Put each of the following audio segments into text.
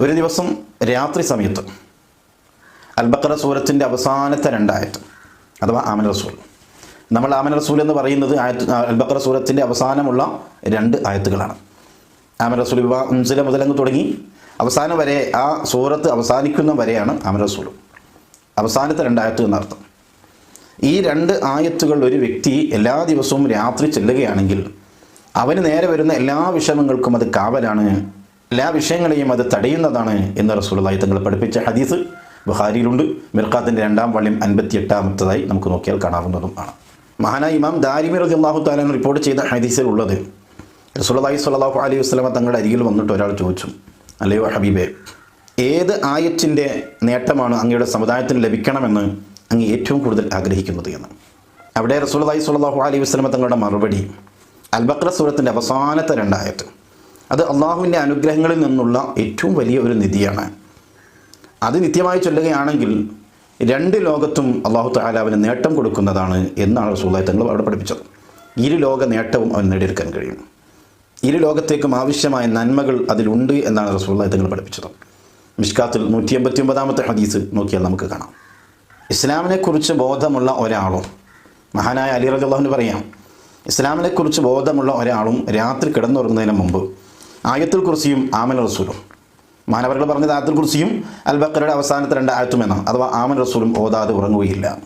ഒരു ദിവസം രാത്രി സമയത്ത് അൽബക്കറ സൂരത്തിന്റെ അവസാനത്തെ രണ്ടായത്ത് അഥവാ ആമൻ റസൂൽ. നമ്മൾ ആമൻ റസൂൽ എന്ന് പറയുന്നത് ആയത്ത് അൽബക്കറ സൂരത്തിന്റെ അവസാനമുള്ള രണ്ട് ആയത്തുകളാണ്. ആമൻ റസൂൽ അഞ്ചില മുതലങ്ങ് തുടങ്ങി അവസാനം വരെ ആ സൂറത്ത് അവസാനിക്കുന്ന വരെയാണ് ആമൻ റസൂൽ. അവസാനത്തെ രണ്ടായത്ത് എന്നർത്ഥം. ഈ രണ്ട് ആയത്തുകൾ ഒരു വ്യക്തി എല്ലാ ദിവസവും രാത്രി ചെല്ലുകയാണെങ്കിൽ അവന് നേരെ വരുന്ന എല്ലാ വിഷമങ്ങൾക്കും അത് കാവലാണ്. എല്ലാ വിഷയങ്ങളെയും അത് തടയുന്നതാണ് എന്ന് റസൂലായി തങ്ങൾ പഠിപ്പിച്ച ഹദീസ് ബുഹാരിയിലുണ്ട് മിർഖാത്തിന്റെ രണ്ടാം വള്ളിയും അൻപത്തി എട്ടാമത്തതായി നമുക്ക് നോക്കിയാൽ കാണാവുന്നതും ആണ്. മഹാനായ ഇമാം ദാരിമി റതി അള്ളാഹു താലാൻ റിപ്പോർട്ട് ചെയ്ത ഹദീസിൽ ഉള്ളത് റസൂലുള്ളാഹി സ്വല്ലല്ലാഹു അലൈഹി വസ്ലമ തങ്ങളുടെ അരികിൽ വന്നിട്ട് ഒരാൾ ചോദിച്ചു അല്ലയോ ഹബീബെ ഏത് ആയത്തിന്റെ നേട്ടമാണ് അങ്ങയുടെ സമുദായത്തിന് ലഭിക്കണമെന്ന് അങ്ങ് ഏറ്റവും കൂടുതൽ ആഗ്രഹിക്കുന്നത് എന്ന്? അവിടെ റസൂലുള്ളാഹി സ്വല്ലല്ലാഹു അലൈഹി വസ്ലമ തങ്ങളുടെ മറുപടി അൽബക്ര സൂറത്തിന്റെ അവസാനത്തെ രണ്ടായത്ത് അത് അള്ളാഹുവിന്റെ അനുഗ്രഹങ്ങളിൽ നിന്നുള്ള ഏറ്റവും വലിയ ഒരു നിധിയാണ്. അത് നിത്യമായി ചൊല്ലുകയാണെങ്കിൽ രണ്ട് ലോകത്തും അള്ളാഹു താലാവിന് നേട്ടം കൊടുക്കുന്നതാണ് എന്നാണ് റസൂലായി തങ്ങൾ അവിടെ പഠിപ്പിച്ചത്. ഇരു ലോക നേട്ടവും അവൻ നേടിയെടുക്കാൻ കഴിയും. ഇരു ലോകത്തേക്കും ആവശ്യമായ നന്മകൾ അതിലുണ്ട് എന്നാണ് റസൂല്ലായി തങ്ങൾ പഠിപ്പിച്ചത്. മിഷ്കാത്തിൽ നൂറ്റി എൺപത്തി ഒമ്പതാമത്തെ ഹദീസ് നോക്കിയാൽ നമുക്ക് കാണാം. ഇസ്ലാമിനെക്കുറിച്ച് ബോധമുള്ള ഒരാളും മഹാനായ അലി റജുല്ലാഹുവിന് പറയാം ഇസ്ലാമിനെക്കുറിച്ച് ബോധമുള്ള ഒരാളും രാത്രി കിടന്നുറങ്ങുന്നതിന് മുമ്പ് ആയത്തുൽ കുർസിയും ആമൻ റസൂലും. മാനവർകൾ പറഞ്ഞത് ആയത്തുൽ കുർസിയും അൽ ബക്കറയുടെ അവസാനത്തെ രണ്ട് ആയത്തും എന്നാണ് അഥവാ ആമൻ റസൂലും ഓതാതെ ഉറങ്ങുകയില്ല.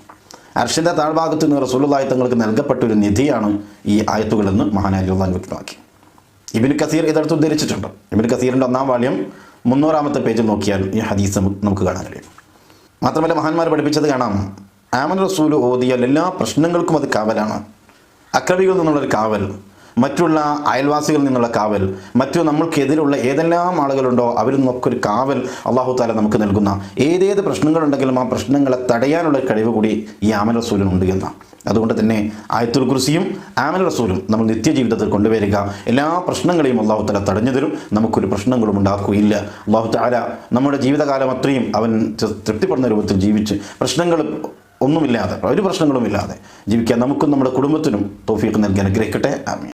അർഷിന്റെ താഴ്ഭാഗത്ത് നിന്ന് റസൂലുള്ളാഹി തങ്ങൾക്ക് നൽകപ്പെട്ടൊരു നിധിയാണ് ഈ ആയത്തുകളെന്ന് മഹാനാലിഹുല്ലാൻ വ്യക്തമാക്കി. ഇബിൻ കസീർ ഇതടുത്ത് ഉദ്ധരിച്ചിട്ടുണ്ട്. ഇബിൻ കസീറിന്റെ ഒന്നാം വാള്യം മുന്നൂറാമത്തെ പേജിൽ നോക്കിയാൽ ഈ ഹദീസ് നമുക്ക് കാണാൻ കഴിയും. മാത്രമല്ല മഹാന്മാർ പഠിപ്പിച്ചത് കാണാം. ആമൻ റസൂൽ ഓതിയാൽ എല്ലാ പ്രശ്നങ്ങൾക്കും അത് കാവലാണ്. അക്രമികളിൽ നിന്നുള്ളൊരു കാവൽ മറ്റുള്ള അയൽവാസികളിൽ നിന്നുള്ള കാവൽ മറ്റു നമ്മൾക്കെതിരുള്ള ഏതെല്ലാം ആളുകളുണ്ടോ അവരിൽ നിന്നൊക്കെ ഒരു കാവൽ അള്ളാഹു താല നമുക്ക് നൽകുന്ന. ഏതേത് പ്രശ്നങ്ങളുണ്ടെങ്കിലും ആ പ്രശ്നങ്ങളെ തടയാനുള്ള കഴിവ് കൂടി ഈ ആമൽ റസൂലിനുണ്ട് എന്നാണ് അതുകൊണ്ട് തന്നെ ആയത്തുൽ കുർസിയും ആമൽ റസൂലും നമ്മൾ നിത്യജീവിതത്തിൽ കൊണ്ടുവരിക. എല്ലാ പ്രശ്നങ്ങളെയും അള്ളാഹു താല തടഞ്ഞു തരും. നമുക്കൊരു പ്രശ്നങ്ങളും ഉണ്ടാക്കുകയില്ല. അള്ളാഹു താല നമ്മുടെ ജീവിതകാലം അത്രയും അവൻ തൃപ്തിപ്പെടുന്ന രൂപത്തിൽ ജീവിച്ച് പ്രശ്നങ്ങൾ ഒന്നുമില്ലാതെ ഒരു പ്രശ്നങ്ങളും ഇല്ലാതെ ജീവിക്കാൻ നമുക്കും നമ്മുടെ കുടുംബത്തിനും തോഫീക്ക് നൽകി അനുഗ്രഹിക്കട്ടെ. ആമീൻ.